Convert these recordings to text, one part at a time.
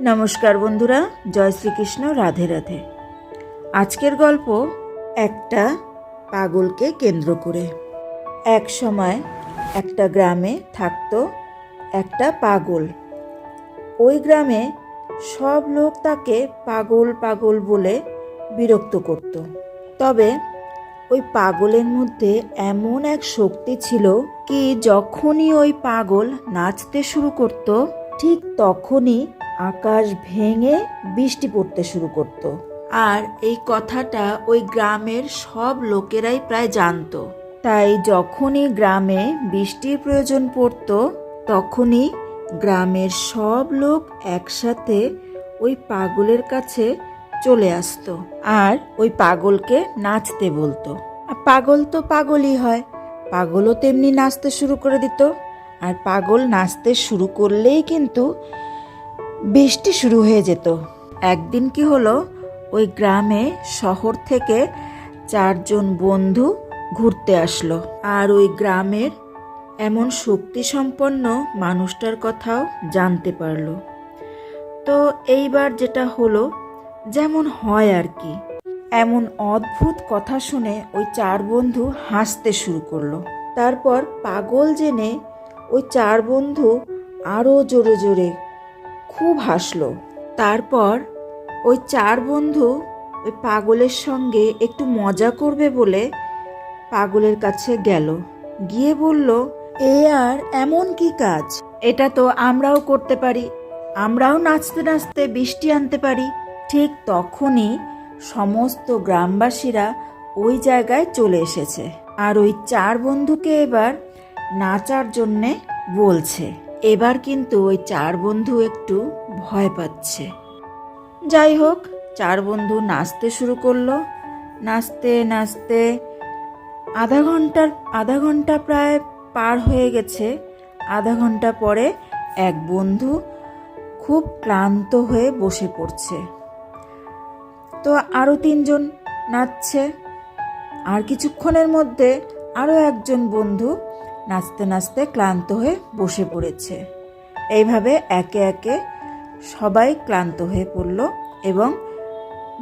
নমস্কার বন্ধুরা, জয় শ্রীকৃষ্ণ, রাধে রাধে। আজকের গল্প একটা পাগলকে কেন্দ্র করে। এক সময় একটা গ্রামে থাকতো একটা পাগল। ওই গ্রামে সব লোক তাকে পাগল পাগল বলে বিরক্ত করত। তবে ওই পাগলের মধ্যে এমন এক শক্তি ছিল কি, যখনই ওই পাগল নাচতে শুরু করত, ঠিক তখনই আকাশ ভেঙে বৃষ্টি পড়তে শুরু করত। আর এই কথাটা ওই গ্রামের সব লোকেরাই প্রায় জানতো। তাই যখনই গ্রামে বৃষ্টির প্রয়োজন পড়ত, তখনই গ্রামের সব লোক একসাথে ওই পাগলের কাছে চলে আসতো আর ওই পাগলকে নাচতে বলতো। পাগল তো পাগলই হয়, পাগলও তেমনি নাচতে শুরু করে দিত। আর পাগল নাচতে শুরু করলেই কিন্তু বৃষ্টি শুরু হয়ে যেত। একদিন কি হলো, ওই গ্রামে শহর থেকে চারজন বন্ধু ঘুরতে আসলো। আর ওই গ্রামের এমন শক্তি সম্পন্ন মানুষটার কথাও জানতে পারল। তো এইবার যেটা হলো, যেমন হয় আর কি। এমন অদ্ভুত কথা শুনে ওই চার বন্ধু হাসতে শুরু করল। তারপর পাগল জেনে ওই চার বন্ধু আরও জোরে জোরে খুব হাসলো। তারপর, ওই চার বন্ধু ওই পাগলের সঙ্গে একটু মজা করবে বলে পাগলের কাছে গেল। গিয়ে বলল, এ আর এমন কি কাজ? এটা তো আমরাও করতে পারি। আমরাও নাচতে নাচতে বৃষ্টি আনতে পারি। ঠিক তখনই সমস্ত গ্রামবাসীরা ওই জায়গায় চলে এসেছে। আর ওই চার বন্ধুকে এবার নাচার জন্যে বলছে। এবার কিন্তু ওই চার বন্ধু একটু ভয় পাচ্ছে। যাই হোক চার বন্ধু নাচতে শুরু করল। নাচতে নাচতে আধা ঘণ্টার আধা ঘণ্টা প্রায় পার হয়ে গেছে। আধা ঘণ্টা পরে এক বন্ধু খুব ক্লান্ত হয়ে বসে পড়ছে। তো আরও তিনজন নাচছে। আর কিছুক্ষণের মধ্যে আরও একজন বন্ধু নাচতে নাচতে ক্লান্ত হয়ে বসে পড়েছে। এইভাবে একে একে সবাই ক্লান্ত হয়ে পড়ল এবং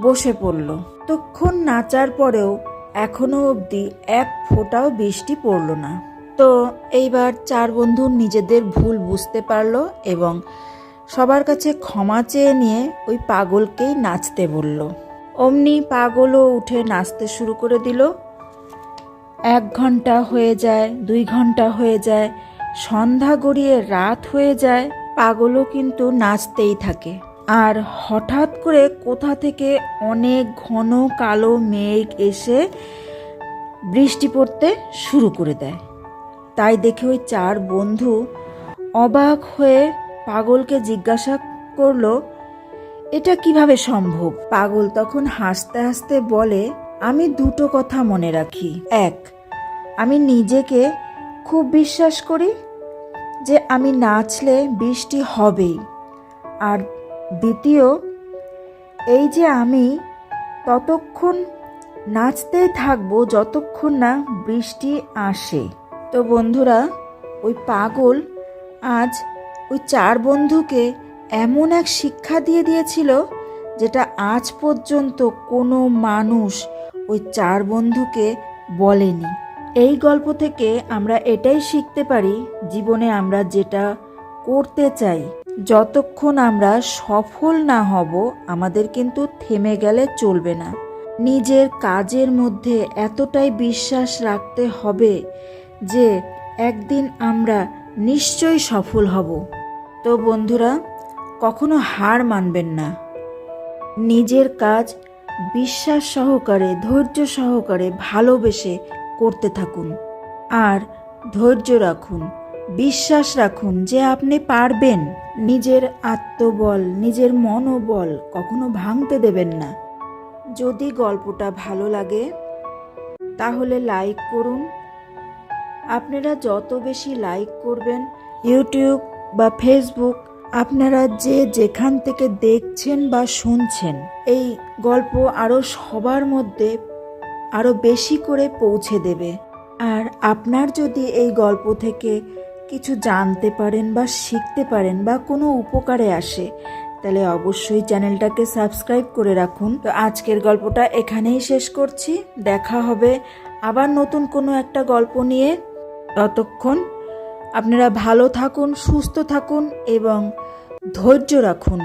বসে পড়ল। তখন নাচার পরেও এখনও অবধি এক ফোঁটাও বৃষ্টি পড়ল না। তো এইবার চার বন্ধু নিজেদের ভুল বুঝতে পারল এবং সবার কাছে ক্ষমা চেয়ে নিয়ে ওই পাগলকেই নাচতে বলল। অমনি পাগলও উঠে নাচতে শুরু করে দিল। এক ঘণ্টা হয়ে যায়, দুই ঘণ্টা হয়ে যায়, সন্ধ্যা গড়িয়ে রাত হয়ে যায়, পাগলও কিন্তু নাচতেই থাকে। আর হঠাৎ করে কোথা থেকে অনেক ঘন কালো মেঘ এসে বৃষ্টি পড়তে শুরু করে দেয়। তাই দেখে ওই চার বন্ধু অবাক হয়ে পাগলকে জিজ্ঞাসা করল, এটা কীভাবে সম্ভব? পাগল তখন হাসতে হাসতে বলে আমি দুটো কথা মনে রাখি। এক, আমি নিজেকে খুব বিশ্বাস করি যে আমি নাচলে বৃষ্টি হবেই। আর দ্বিতীয়, এই যে আমি ততক্ষণ নাচতেই থাকব যতক্ষণ না বৃষ্টি আসে। তো বন্ধুরা, ওই পাগল আজ ওই চার বন্ধুকে এমন এক শিক্ষা দিয়ে দিয়েছিল যেটা আজ পর্যন্ত কোনো মানুষ ওই চার বন্ধুকে বলেনি। এই গল্প থেকে আমরা এটাই শিখতে পারি, জীবনে আমরা যেটা করতে চাই, যতক্ষণ আমরা সফল না হব, আমাদের কিন্তু থেমে গেলে চলবে না। নিজের কাজের মধ্যে এতটাই বিশ্বাস রাখতে হবে যে একদিন আমরা নিশ্চয়ই সফল হব। তো বন্ধুরা, কখনো হার মানবেন না। নিজের কাজ বিশ্বাস সহকারে, ধৈর্য সহকারে ভালোবেসে করতে থাকুন। আর ধৈর্য রাখুন, বিশ্বাস রাখুন যে আপনি পারবেন। নিজের আত্মবল, নিজের মনোবল কখনো ভাঙতে দেবেন না। যদি গল্পটা ভালো লাগে, তাহলে লাইক করুন। আপনারা যত বেশি লাইক করবেন, ইউটিউব বা ফেসবুক আপনারা যে যেখান থেকে দেখছেন বা শুনছেন, এই গল্প আরও সবার মধ্যে আরও বেশি করে পৌঁছে দেবে। আর আপনার যদি এই গল্প থেকে কিছু জানতে পারেন বা শিখতে পারেন বা কোনো উপকারে আসে, তাহলে অবশ্যই চ্যানেলটাকে সাবস্ক্রাইব করে রাখুন। তো আজকের গল্পটা এখানেই শেষ করছি। দেখা হবে আবার নতুন কোনো একটা গল্প নিয়ে। ততক্ষণ আপনারা ভালো থাকুন, সুস্থ থাকুন এবং ধৈর্য রাখুন।